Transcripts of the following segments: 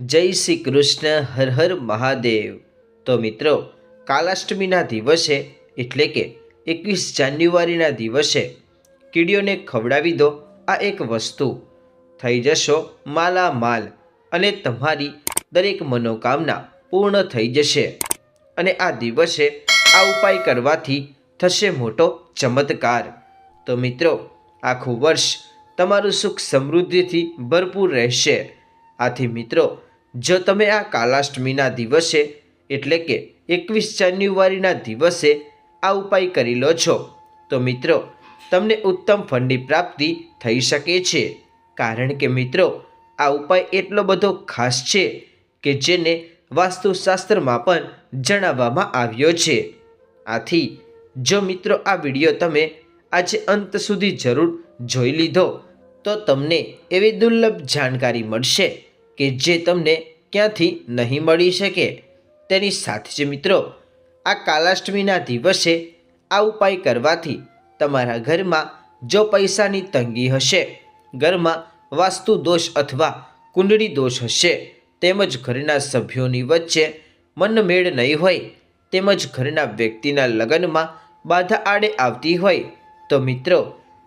જય શ્રી કૃષ્ણ, હર હર મહાદેવ. તો મિત્રો, કાલાષ્ટમીના દિવસે, એટલે કે એકવીસ જાન્યુઆરીના દિવસે, કીડીઓને ખવડાવી દો, આ એક વસ્તુ. થઈ જશો માલામાલ અને તમારી દરેક મનોકામના પૂર્ણ થઈ જશે. અને આ દિવસે આ ઉપાય કરવાથી થશે મોટો ચમત્કાર. તો મિત્રો, આખું વર્ષ તમારું સુખ સમૃદ્ધિથી ભરપૂર રહેશે. આથી મિત્રો જો તમે આ કાલાષ્ટમીના દિવસે, એટલે કે એકવીસ જાન્યુઆરીના દિવસે, આ ઉપાય કરી લો છો, તો મિત્રો, તમને ઉત્તમ ફળની પ્રાપ્તિ થઈ શકે છે. કારણ કે મિત્રો, આ ઉપાય એટલો બધો ખાસ છે કે જેને વાસ્તુશાસ્ત્રમાં પણ જણાવવામાં આવ્યો છે. આથી, જો મિત્રો, આ વીડિયો તમે આજે અંત સુધી જરૂર જોઈ લીધો, તો તમને એવી દુર્લભ જાણકારી મળશે કે જે તમને ક્યાંથી નહીં મળી શકે. તેની સાથે જ મિત્રો, આ કાલાષ્ટમીના દિવસે આ ઉપાય કરવાથી તમારા ઘરમાં જો પૈસાની તંગી હશે, ઘરમાં વાસ્તુ દોષ અથવા કુંડળી દોષ હશે, તેમજ ઘરના સભ્યોની વચ્ચે મનમેળ નહીં હોય, તેમજ ઘરના વ્યક્તિના લગ્નમાં બાધા આડે આવતી હોય, તો મિત્રો,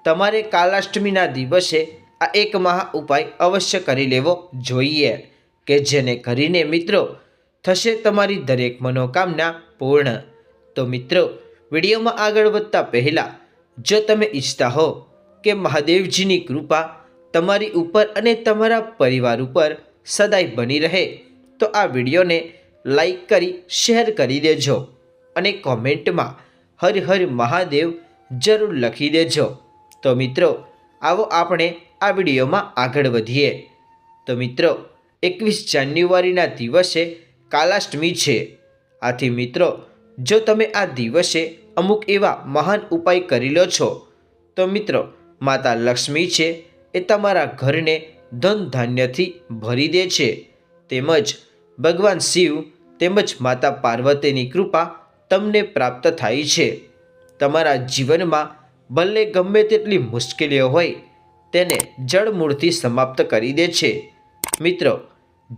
તમારે કાલાષ્ટમીના દિવસે આ એક મહા ઉપાય અવશ્ય કરી લેવો જોઈએ કે જેને કરીને મિત્રો થશે તમારી દરેક મનોકામના પૂર્ણ. તો મિત્રો, વિડીયોમાં આગળ વધતા પહેલાં, જો તમે ઈચ્છતા હો કે મહાદેવજીની કૃપા તમારી ઉપર અને તમારા પરિવાર ઉપર સદાય બની રહે, તો આ વિડીયોને લાઈક કરી, શેર કરી દેજો અને કોમેન્ટમાં હર હર મહાદેવ જરૂર લખી દેજો. તો મિત્રો, આવો આપણે આ વિડીયોમાં આગળ વધીએ. તો મિત્રો, એકવીસ જાન્યુઆરીના દિવસે કાલાષ્ટમી છે. આથી મિત્રો, જો તમે આ દિવસે અમુક એવા મહાન ઉપાય કરી લો છો, તો મિત્રો, માતા લક્ષ્મી છે એ તમારા ઘરને ધન ધાન્યથી ભરી દે છે. તેમજ ભગવાન શિવ તેમજ માતા પાર્વતીની કૃપા તમને પ્રાપ્ત થાય છે. તમારા જીવનમાં ભલે ગમે તેટલી મુશ્કેલીઓ હોય તેને જળમૂળથી સમાપ્ત કરી દે છે. મિત્રો,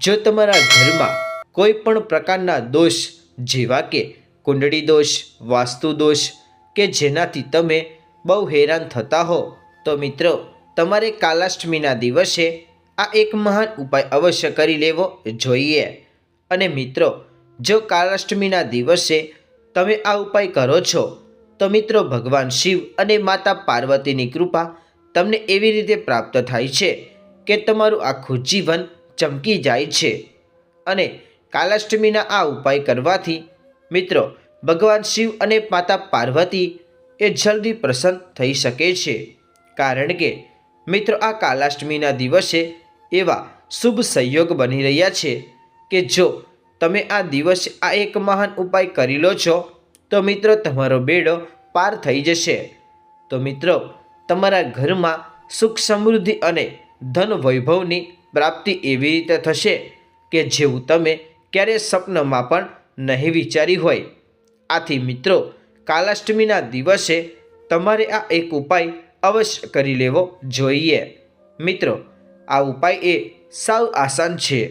જો તમારા ઘરમાં કોઈ પણ પ્રકારના દોષ, જેવા કે કુંડળી દોષ, વાસ્તુ દોષ કે જેનાથી તમે બહુ હેરાન થતા હો, તો મિત્રો, તમારે કાલાષ્ટમીના દિવસે આ એક મહાન ઉપાય અવશ્ય કરી લેવો જોઈએ. અને મિત્રો, જો કાલાષ્ટમીના દિવસે તમે આ ઉપાય કરો છો, તો મિત્રો ભગવાન શિવ અને માતા પાર્વતીની કૃપા તમને એવી રીતે પ્રાપ્ત થાય છે કે તમારું આખું જીવન ચમકી જાય છે. અને કાલાષ્ટમીના આ ઉપાય કરવાથી, મિત્રો, ભગવાન શિવ અને માતા પાર્વતી એ જલ્દી પ્રસન્ન થઈ શકે છે. કારણ કે, મિત્રો, આ કાલાષ્ટમીના દિવસે એવા શુભ સંયોગ બની રહ્યા છે કે જો તમે આ દિવસે આ એક મહાન ઉપાય કરી લો છો, તો મિત્રો, તમારો બેડો પાર થઈ જશે. તો મિત્રો તમારા ઘરમાં સુખ સમૃદ્ધિ અને ધન વૈભવની પ્રાપ્તિ એવી રીતે થશે કે જેવું તમે ક્યારે સ્વપ્નમાં પણ નહીં વિચારી હોય. આથી મિત્રો, કાલાષ્ટમીના દિવસે તમારે આ એક ઉપાય અવશ્ય કરી લેવો જોઈએ. મિત્રો, આ ઉપાય એ સાવ આસાન છે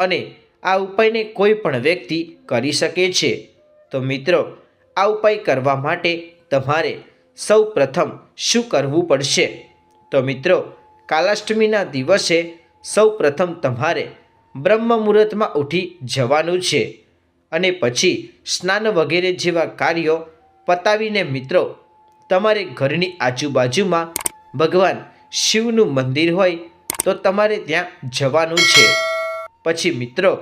અને આ ઉપાયને કોઈ પણ વ્યક્તિ કરી શકે છે. તો મિત્રો, આ ઉપાય કરવા માટે તમારે સૌ પ્રથમ શું કરવું પડશે? તો મિત્રો, કાલાષ્ટમીના દિવસે સૌ પ્રથમ તમારે બ્રહ્મ મુહૂર્તમાં ઉઠી જવાનું છે અને પછી સ્નાન વગેરે જેવા કાર્યો પતાવીને મિત્રો, તમારે ઘરની આજુબાજુમાં ભગવાન શિવનું મંદિર હોય તો તમારે ત્યાં જવાનું છે. પછી મિત્રો,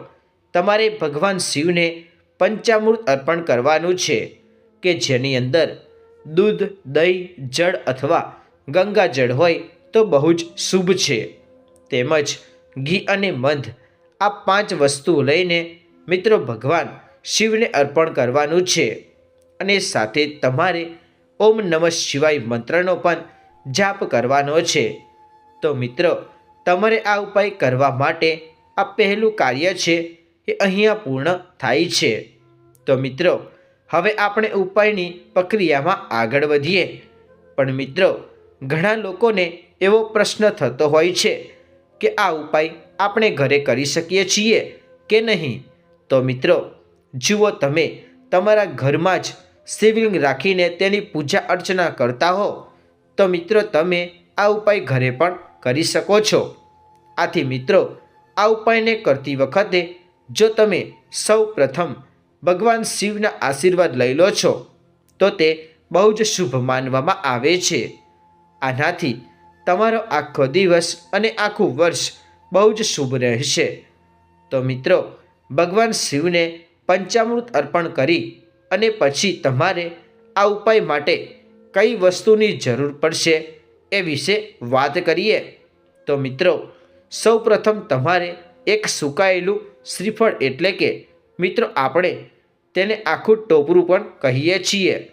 તમારે ભગવાન શિવને પંચામૃત અર્પણ કરવાનું છે કે જેની અંદર દૂધ, દહીં, જળ અથવા ગંગાજળ હોય તો બહુ જ શુભ છે. તેમજ ઘી અને મધ, આ પાંચ વસ્તુ લઈને મિત્રો ભગવાન શિવને અર્પણ કરવાનું છે. અને સાથે તમારે ઓમ નમઃ શિવાય મંત્રનો પણ જાપ કરવાનો છે. તો મિત્રો, તમારે આ ઉપાય કરવા માટે આ પહેલું કાર્ય છે એ અહીંયા પૂર્ણ થાય છે. તો મિત્રો હવે આપણે ઉપાયની પ્રક્રિયામાં આગળ વધીએ. પણ મિત્રો, ઘણા લોકોને એવો પ્રશ્ન થતો હોય છે કે આ ઉપાય આપણે ઘરે કરી શકીએ છીએ કે નહીં? તો મિત્રો, જુઓ તમે, તમારા ઘરમાં જ શિવલિંગ રાખીને તેની પૂજા અર્ચના કરતા હો. તો મિત્રો, તમે આ ઉપાય ઘરે પણ કરી શકો છો. આથી મિત્રો, આ ઉપાયને કરતી વખતે જો તમે સૌ પ્રથમ ભગવાન શિવના આશીર્વાદ લઈ લો છો, તો તે બહુ જ શુભ માનવામાં આવે છે. આનાથી તમારો આખો દિવસ અને આખું વર્ષ બહુ જ શુભ રહેશે. તો મિત્રો, ભગવાન શિવને પંચામૃત અર્પણ કરી અને પછી તમારે આ ઉપાય માટે કઈ વસ્તુની જરૂર પડશે એ વિશે વાત કરીએ. તો મિત્રો, સૌપ્રથમ તમારે એક સુકાયેલું શ્રીફળ એટલે કે મિત્રો, આપણે તેને આખું ટોપરું પણ કહીએ છીએ.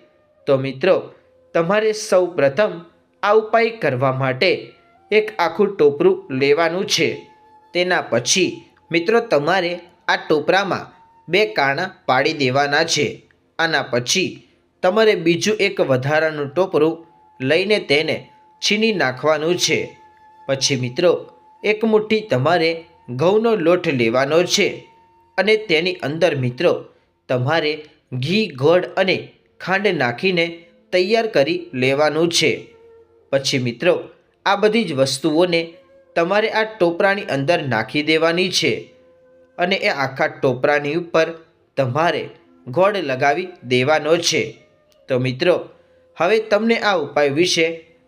તો મિત્રો, તમારે સૌ પ્રથમ આ ઉપાય કરવા માટે એક આખું ટોપરું લેવાનું છે. તેના પછી, મિત્રો, તમારે આ ટોપરામાં બે કાણા પાડી દેવાના છે. આના પછી, તમારે બીજું એક વધારાનું ટોપરું લઈને તેને છીની નાખવાનું છે. પછી, મિત્રો, એક મુઠ્ઠી તમારે ઘઉંનો લોટ લેવાનો છે. અને તેની અંદર મિત્રો તમારે ઘી, ગોળ અને ખાંડ નાખીને તૈયાર કરી લેવાનું છે. પછી મિત્રો, આ બધી જ વસ્તુઓને તમારે આ ટોપરાની અંદર નાખી દેવાની છે અને એ આખા ટોપરાની ઉપર તમારે ગોળ લગાવી દેવાનો છે. તો મિત્રો, હવે તમને આ ઉપાય વિશે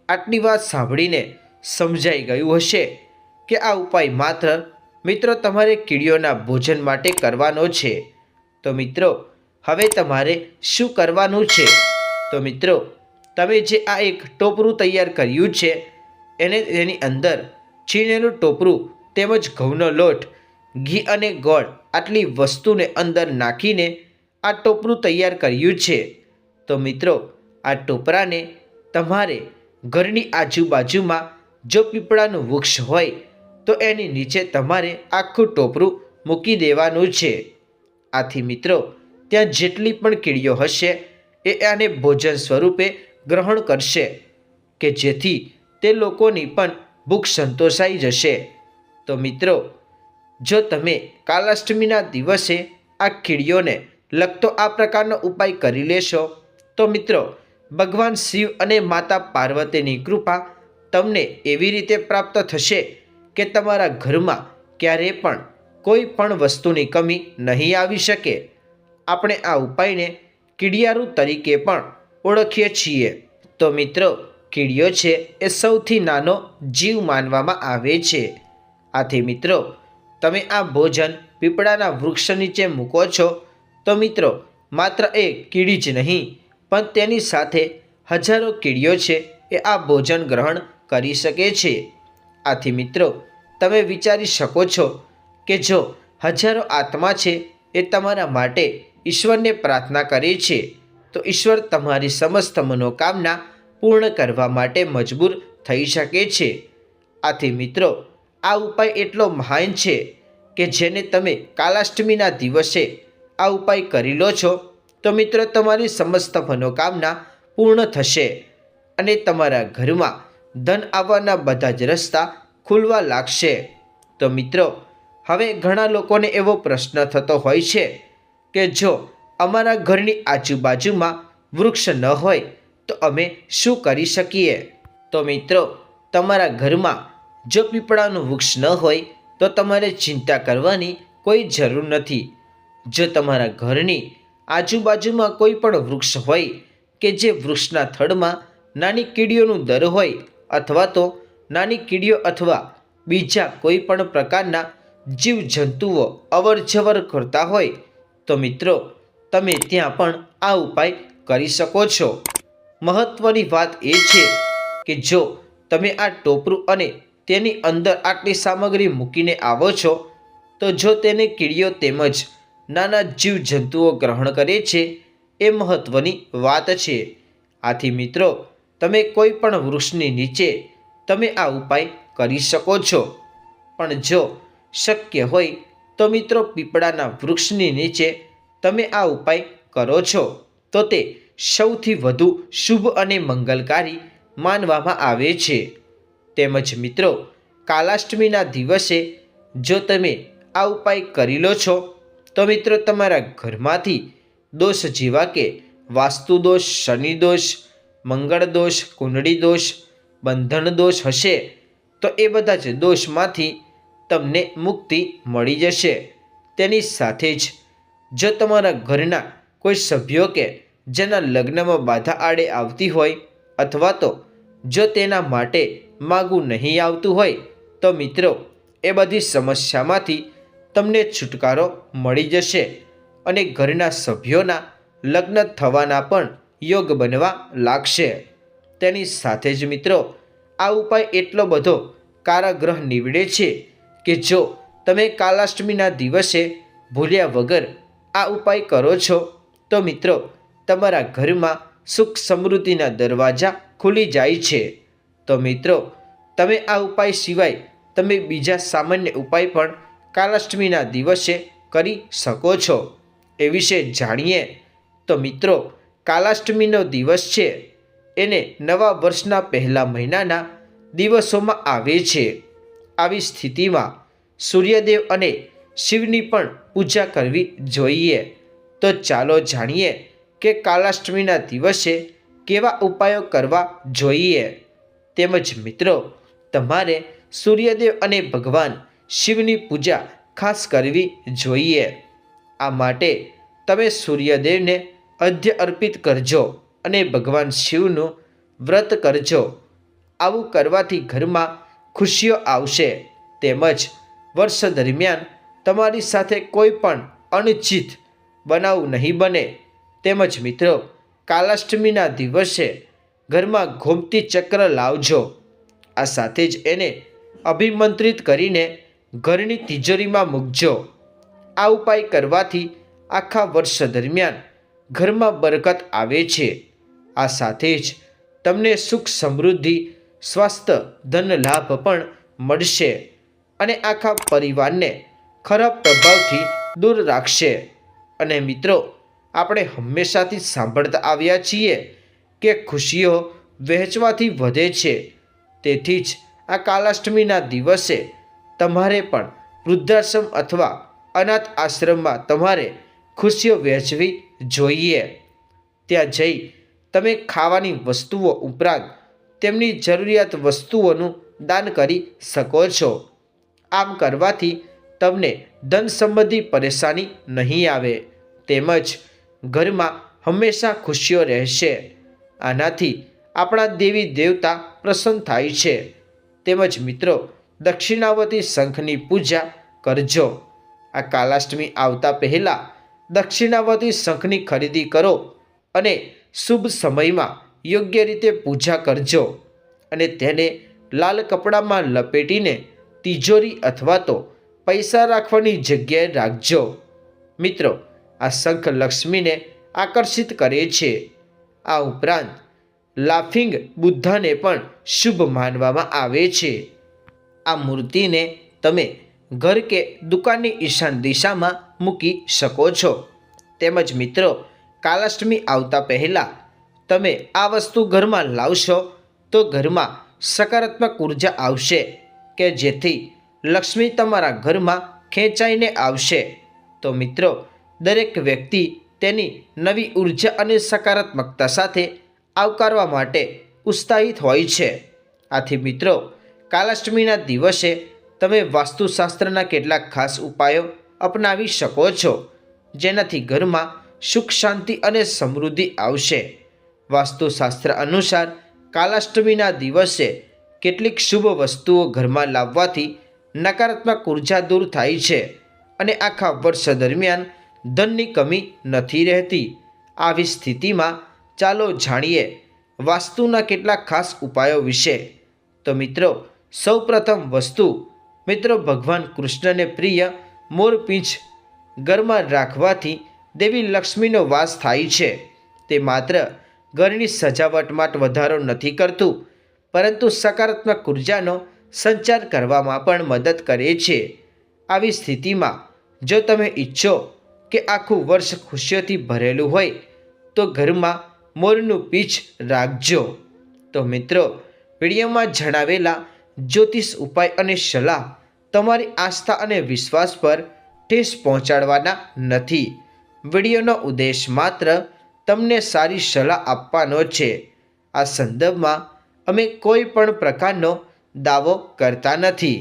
આટલી વાત સાંભળીને સમજાઈ ગયું હશે કે આ ઉપાય માત્ર મિત્રો, તમારે કીડીઓના ભોજન માટે કરવાનો છે. તો મિત્રો, હવે તમારે શું કરવાનું છે? તો મિત્રો, તમે જે આ એક ટોપરું તૈયાર કર્યું છે, એને એની અંદર છીણેલું ટોપરું તેમજ ઘઉંનો લોટ, ઘી અને ગોળ આટલી વસ્તુને અંદર નાખીને આ ટોપરું તૈયાર કર્યું છે. તો મિત્રો, આ ટોપરાને તમારે ઘરની આજુબાજુમાં જો પીપળાનું વૃક્ષ હોય તો એની નીચે તમારે આખું ટોપરું મૂકી દેવાનું છે. આથી મિત્રો, ત્યાં જેટલી પણ કીડીઓ હશે, એ આને ભોજન સ્વરૂપે ગ્રહણ કરશે, કે જેથી તે લોકોની પણ ભૂખ સંતોષાઈ જશે. તો મિત્રો, જો તમે કાલાષ્ટમીના દિવસે આ કીડીઓને લગતો આ પ્રકારનો ઉપાય કરી લેશો, તો મિત્રો, ભગવાન શિવ અને માતા પાર્વતીની કૃપા તમને એવી રીતે પ્રાપ્ત થશે કે તમારા ઘરમાં ક્યારેય પણ કોઈ પણ વસ્તુની કમી નહીં આવી શકે. આપણે આ ઉપાયને કીડિયારું તરીકે પણ ઓળખીએ છીએ. તો મિત્રો કીડીઓ છે એ સૌથી નાનો જીવ માનવામાં આવે છે. આથી મિત્રો, તમે આ ભોજન પીપળાના વૃક્ષ નીચે મૂકો છો, તો મિત્રો, માત્ર એ કીડી જ નહીં, પણ તેની સાથે હજારો કીડીઓ છે એ આ ભોજન ગ્રહણ કરી શકે છે. આથી મિત્રો, તમે વિચારી શકો છો કે જો હજારો આત્મા છે એ તમારા માટે ઈશ્વરને પ્રાર્થના કરે છે, તો ઈશ્વર તમારી સમસ્ત મનોકામના પૂર્ણ કરવા માટે મજબૂર થઈ શકે છે. આથી મિત્રો, આ ઉપાય એટલો મહાન છે કે જેને તમે કાલાષ્ટમીના દિવસે આ ઉપાય કરી લો છો, તો મિત્રો તમારી સમસ્ત મનોકામના પૂર્ણ થશે અને તમારા ઘરમાં ધન આવવાના બધા જ રસ્તા ખુલવા લાગશે. તો મિત્રો, હવે ઘણા લોકોને એવો પ્રશ્ન થતો હોય છે કે જો અમારા ઘરની આજુબાજુમાં વૃક્ષ ન હોય, તો અમે શું કરી શકીએ? તો મિત્રો, તમારા ઘરમાં જો પીપળાનું વૃક્ષ ન હોય, તો તમારે ચિંતા કરવાની કોઈ જરૂર નથી. જો તમારા ઘરની આજુબાજુમાં કોઈ પણ વૃક્ષ હોય કે જે વૃક્ષના થડમાં નાની કીડીઓનું દર હોય અથવા તો નાની કીડીઓ અથવા બીજા કોઈ પણ પ્રકારના જીવજંતુઓ અવર જવર કરતા હોય, તો મિત્રો, તમે ત્યાં પણ આ ઉપાય કરી શકો છો. મહત્ત્વની વાત એ છે કે જો તમે આ ટોપરું અને તેની અંદર આટલી સામગ્રી મૂકીને આવો છો, તો જો તેને કીડીઓ તેમજ નાના જીવજંતુઓ ગ્રહણ કરે છે, એ મહત્ત્વની વાત છે. આથી મિત્રો તમે કોઈ પણ વૃક્ષની નીચે તમે આ ઉપાય કરી શકો છો. પણ જો શક્ય હોય તો મિત્રો પીપળાના વૃક્ષની નીચે તમે આ ઉપાય કરો છો. તો તે સૌથી વધુ શુભ અને મંગલકારી માનવામાં આવે છે. તેમજ મિત્રો, કાલાષ્ટમીના દિવસે જો તમે આ ઉપાય કરી લો છો, તો મિત્રો તમારા ઘરમાંથી દોષ જેવા કે વાસ્તુ દોષ શનિ દોષ મંગળ દોષ, કુંડળી દોષ, બંધન દોષ હશે, તો એ બધા જ દોષમાંથી તમને મુક્તિ મળી જશે. તેની સાથે જ જો તમારા ઘરના કોઈ સભ્યો કે જેના લગ્નમાં બાધા આડે આવતી હોય અથવા તો જો તેના માટે માગું નહીં આવતું હોય, તો મિત્રો, એ બધી સમસ્યામાંથી તમને છુટકારો મળી જશે અને ઘરના સભ્યોના લગ્ન થવાના પણ યોગ બનવા લાગશે. તેની સાથે જ મિત્રો, આ ઉપાય એટલો બધો કારાગ્રહ નીવડે છે કે જો તમે કાલાષ્ટમીના દિવસે ભૂલ્યા વગર આ ઉપાય કરો છો, તો મિત્રો, તમારા ઘરમાં સુખ સમૃદ્ધિના દરવાજા ખુલી જાય છે. તો મિત્રો, તમે આ ઉપાય સિવાય તમે બીજા સામાન્ય ઉપાય પણ કાલાષ્ટમીના દિવસે કરી શકો છો. એ વિશે જાણીએ તો મિત્રો કાલાષ્ટમીનો દિવસ છે. એને નવા વર્ષના પહેલા મહિનાના દિવસોમાં આવે છે. આવી સ્થિતિમાં સૂર્યદેવ અને શિવની પણ પૂજા કરવી જોઈએ. તો ચાલો જાણીએ કે કાલાષ્ટમીના દિવસે કેવા ઉપાયો કરવા જોઈએ. તેમજ મિત્રો, તમારે સૂર્યદેવ અને ભગવાન શિવની પૂજા ખાસ કરવી જોઈએ. આ માટે તમે સૂર્યદેવને અધ્ય અર્પિત કરજો અને ભગવાન શિવનું વ્રત કરજો. આવું કરવાથી ઘરમાં ખુશીઓ આવશે. તેમજ વર્ષ દરમિયાન તમારી સાથે કોઈ પણ અનિચ્છિત બનાવ નહીં બને. તેમજ મિત્રો, કાલાષ્ટમીના દિવસે ઘરમાં ઘોમતી ચક્ર લાવજો. આ સાથે જ એને અભિમંત્રિત કરીને ઘરની તિજોરીમાં મૂકજો. આ ઉપાય કરવાથી આખા વર્ષ દરમિયાન ઘરમાં બરકત આવે છે. આ સાથે જ તમને સુખ સમૃદ્ધિ, સ્વાસ્થ્ય, ધન લાભ પણ મળશે અને આખા પરિવારને ખરાબ પ્રભાવથી દૂર રાખશે. અને મિત્રો, આપણે હંમેશાથી સાંભળતા આવ્યા છીએ કે ખુશીઓ વહેંચવાથી વધે છે. તેથી જ આ કાલાષ્ટમીના દિવસે તમારે પણ વૃદ્ધાશ્રમ અથવા અનાથ આશ્રમમાં તમારે ખુશીઓ વહેંચવી જોઈએ. ત્યાં જઈ તમે ખાવાની વસ્તુઓ ઉપરાંત તેમની જરૂરિયાત વસ્તુઓનું દાન કરી શકો છો. આમ કરવાથી તમને ધન સંબંધી પરેશાની નહીં આવે. તેમજ ઘરમાં હંમેશા ખુશીઓ રહેશે. આનાથી આપણા દેવી દેવતા પ્રસન્ન થાય છે. તેમજ મિત્રો, દક્ષિણાવતી શંખની પૂજા કરજો. આ કાલાષ્ટમી આવતા પહેલાં દક્ષિણાવતી શંખની ખરીદી કરો અને શુભ સમયમાં યોગ્ય રીતે પૂજા કરજો અને તેને લાલ કપડામાં લપેટીને તિજોરી અથવા તો પૈસા રાખવાની જગ્યાએ રાખજો. મિત્રો, આ શંખ લક્ષ્મીને આકર્ષિત કરે છે. આ ઉપરાંત, લાફિંગ બુદ્ધાને પણ શુભ માનવામાં આવે છે. આ મૂર્તિને તમે ઘર કે દુકાનની ઈશાન દિશામાં મૂકી શકો છો. તેમજ મિત્રો, કાલાષ્ટમી આવતા પહેલાં તમે આ વસ્તુ ઘરમાં લાવશો તો ઘરમાં સકારાત્મક ઊર્જા આવશે કે જેથી લક્ષ્મી તમારા ઘરમાં ખેંચાઈને આવશે. તો મિત્રો, દરેક વ્યક્તિ તેની નવી ઊર્જા અને સકારાત્મકતા સાથે આવકારવા માટે ઉત્સાહિત હોય છે. આથી મિત્રો, કાલાષ્ટમીના દિવસે તમે વાસ્તુશાસ્ત્રના કેટલાક ખાસ ઉપાયો અપનાવી શકો છો, જેનાથી ઘરમાં સુખ, શાંતિ અને સમૃદ્ધિ આવશે. વાસ્તુશાસ્ત્ર અનુસાર, કાલાષ્ટમીના દિવસે કેટલીક શુભ વસ્તુઓ ઘરમાં લાવવાથી નકારાત્મક ઊર્જા દૂર થાય છે અને આખા વર્ષ દરમિયાન ધનની કમી નથી રહેતી. આવી સ્થિતિમાં ચાલો જાણીએ વાસ્તુના કેટલાક ખાસ ઉપાયો વિશે. તો મિત્રો, સૌપ્રથમ વસ્તુ મિત્રો, ભગવાન કૃષ્ણને પ્રિય મોરપીંછ ઘરમાં રાખવાથી દેવી લક્ષ્મીનો વાસ થાય છે. તે માત્ર ઘરની સજાવટમાં વધારો નથી કરતું, પરંતુ સકારાત્મક ઉર્જાનો સંચાર કરવામાં પણ મદદ કરે છે. આવી સ્થિતિમાં જો તમે ઈચ્છો કે આખું વર્ષ ખુશીઓથી ભરેલું હોય, તો ઘરમાં મોરનું પીછ રાખજો. તો મિત્રો, વિડીયોમાં જણાવેલા જ્યોતિષ ઉપાય અને સલાહ તમારી આસ્થા અને વિશ્વાસ પર ઠેસ પહોંચાડવાના નથી. વિડીયોનો ઉદ્દેશ માત્ર તમને સારી સલાહ આપવાનો છે. આ સંદર્ભમાં અમે કોઈ પણ પ્રકારનો દાવો કરતા નથી.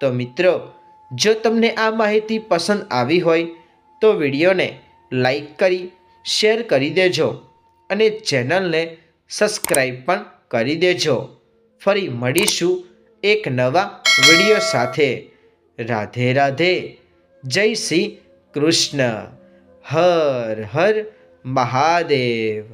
તો મિત્રો, જો તમને આ માહિતી પસંદ આવી હોય, તો વિડીયોને લાઈક કરી, શેર કરી દેજો અને ચેનલને સબસ્ક્રાઈબ પણ કરી દેજો. ફરી મળીશું એક નવા વીડિયો સાથે. રાધે રાધે. જય શ્રી કૃષ્ણ. હર હર મહાદેવ.